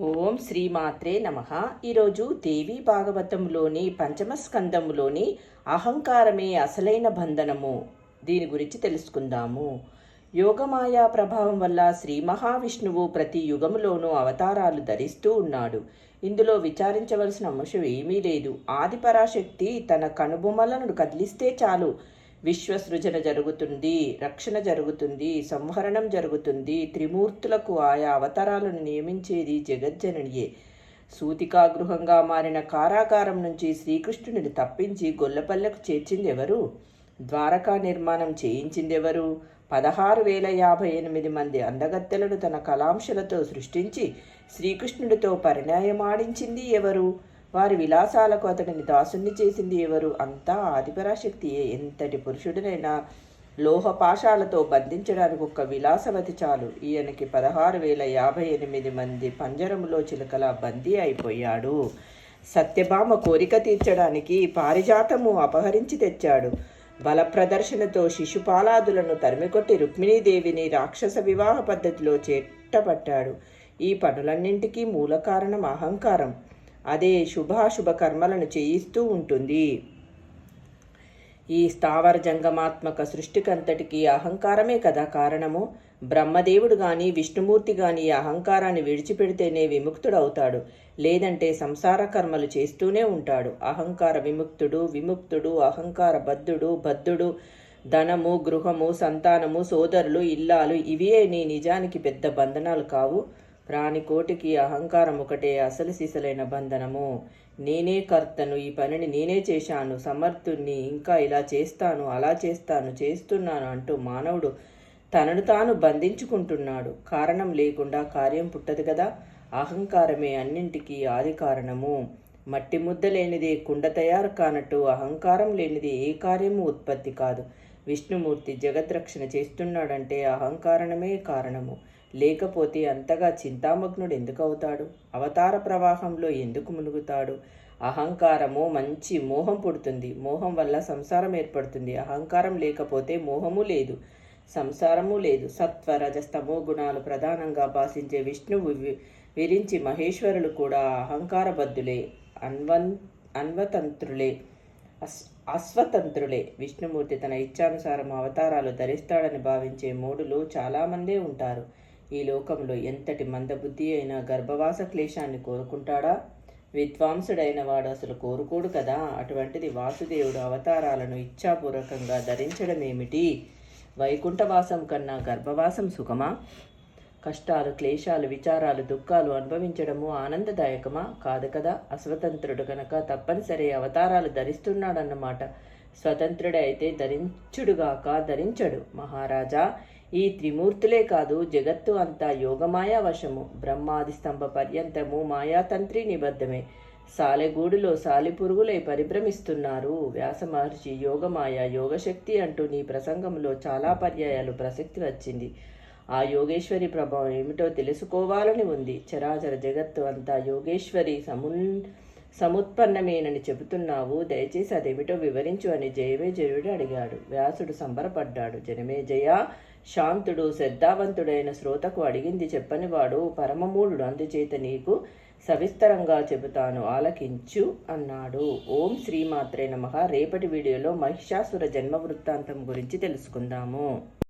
ఓం శ్రీమాత్రే నమ. ఈరోజు దేవి భాగవతంలోని పంచమ స్కందములోని అహంకారమే అసలైన బంధనము. దీని గురించి తెలుసుకుందాము. యోగమాయా ప్రభావం వల్ల శ్రీ మహావిష్ణువు ప్రతి యుగములోనూ అవతారాలు ధరిస్తూ ఉన్నాడు. ఇందులో విచారించవలసిన అంశం ఏమీ లేదు. ఆదిపరాశక్తి తన కనుబొమ్మలను కదిలిస్తే చాలు. విశ్వసృజన జరుగుతుంది రక్షణ జరుగుతుంది సంహరణం జరుగుతుంది త్రిమూర్తులకు ఆయా అవతారాలను నియమించేది జగజ్జననియే. సూతికాగృహంగా మారిన కారాగారం నుంచి శ్రీకృష్ణుడిని తప్పించి గొల్లపల్లెకు చేర్చింది ఎవరు ద్వారకా నిర్మాణం చేయించిందెవరు? పదహారు వేల యాభై ఎనిమిది మంది అందగత్తెలను తన కళాంశలతో సృష్టించి శ్రీకృష్ణుడితో పరిణయమాడించింది ఎవరు? వారి విలాసాలకు అతడిని దాసుని చేసింది ఎవరు? అంతా ఆదిపరాశక్తియే. ఎంతటి పురుషుడినైనా లోహపాశాలతో బంధించడానికి ఒక్క విలాసవతి చాలు. ఈయనకి పదహారు వేల యాభై ఎనిమిది మంది పంజరములో చిలకల బందీ అయిపోయాడు. సత్యభామ కోరిక తీర్చడానికి పారిజాతము అపహరించి తెచ్చాడు. బల ప్రదర్శనతో శిశుపాలాదులను తరిమికొట్టి రుక్మిణీదేవిని రాక్షస వివాహ పద్ధతిలో చేట్టపట్టాడు ఈ పనులన్నింటికీ మూల కారణం అహంకారం. అదే శుభాశుభ కర్మలను చేయిస్తూ ఉంటుంది. ఈ స్థావర జంగమాత్మక సృష్టికంతటికి అహంకారమే కదా కారణము. బ్రహ్మదేవుడు గాని విష్ణుమూర్తి గాని ఈ అహంకారాన్ని విడిచిపెడితేనే విముక్తుడవుతాడు. లేదంటే సంసార కర్మలు చేస్తూనే ఉంటాడు. అహంకార విముక్తుడు విముక్తుడు అహంకార బద్ధుడు బద్ధుడు ధనము గృహము సంతానము సోదరులు ఇల్లాలు ఇవే నీ నిజానికి పెద్ద బంధనాలు కావు. ప్రాణికోటికి అహంకారం ఒకటే అసలు సిసలైన బంధనము. నేనే కర్తను ఈ పనిని నేనే చేశాను సమర్థుణ్ణి ఇంకా ఇలా చేస్తాను అలా చేస్తాను చేస్తున్నాను అంటూ మానవుడు తనను తాను బంధించుకుంటున్నాడు. కారణం లేకుండా కార్యం పుట్టదు కదా? అహంకారమే అన్నింటికీ ఆది కారణము. మట్టి ముద్ద లేనిదే కుండ తయారు కానట్టు అహంకారం లేనిది ఏ కార్యము ఉత్పత్తి కాదు. విష్ణుమూర్తి జగద్రక్షణ చేస్తున్నాడంటే అహంకారణమే కారణము. లేకపోతే అంతగా చింతామగ్నుడు ఎందుకు అవుతాడు అవతార ప్రవాహంలో ఎందుకు మునుగుతాడు? అహంకారము మంచి మోహం పుడుతుంది. మోహం వల్ల సంసారం ఏర్పడుతుంది. అహంకారం లేకపోతే మోహము లేదు. సంసారము లేదు. సత్వ రజస్తమో గుణాలు ప్రధానంగా భాషించే విష్ణువు విరించి మహేశ్వరులు కూడా అహంకారబద్ధులే. అన్వన్ అన్వతంత్రులే. అస్ అస్వతంత్రులే విష్ణుమూర్తి తన ఇచ్చానుసారం అవతారాలు ధరిస్తాడని భావించే మూడులు చాలామందే ఉంటారు. ఈ లోకంలో ఎంతటి మందబుద్ధి అయినా గర్భవాస క్లేశాన్ని కోరుకుంటాడా? విద్వాంసుడైన వాడు అసలు కోరుకోడు కదా? అటువంటిది వాసుదేవుడు అవతారాలను ఇచ్ఛాపూర్వకంగా ధరించడమేమిటి? వైకుంఠవాసం కన్నా గర్భవాసం సుఖమా? కష్టాలు క్లేశాలు విచారాలు దుఃఖాలు అనుభవించడము ఆనందదాయకమా? కాదు కదా? అస్వతంత్రుడు కనుక తప్పనిసరి అవతారాలు ధరిస్తున్నాడన్నమాట. స్వతంత్రుడైతే ధరించుడుగాక ధరించడు. మహారాజా ఈ త్రిమూర్తులే కాదు జగత్తు అంతా యోగమాయా వశము. బ్రహ్మాది స్తంభ పర్యంతము మాయాతంత్రి నిబద్ధమే. సాలెగూడులో సాలిపురుగులై పరిభ్రమిస్తున్నారు. వ్యాస మహర్షి యోగమాయ యోగశక్తి అంటూ నీ ప్రసంగంలో చాలా పర్యాయాలు ప్రసక్తి వచ్చింది. ఆ యోగేశ్వరి ప్రభావం ఏమిటో తెలుసుకోవాలని ఉంది. చరాచర జగత్తు అంతా యోగేశ్వరి సమున్ సముత్పన్నమేనని చెబుతున్నావు. దయచేసి అదేమిటో వివరించు అని జయమే జయుడు అడిగాడు. వ్యాసుడు సంబరపడ్డాడు. జనమే జయ శాంతుడు శ్రద్ధావంతుడైన శ్రోతకు అడిగింది చెప్పనివాడు పరమమూఢుడు అందుచేత నీకు సవిస్తరంగా చెబుతాను ఆలకించు అన్నాడు. ఓం శ్రీమాత్రే నమ. రేపటి వీడియోలో మహిషాసుర జన్మ వృత్తాంతం గురించి తెలుసుకుందాము.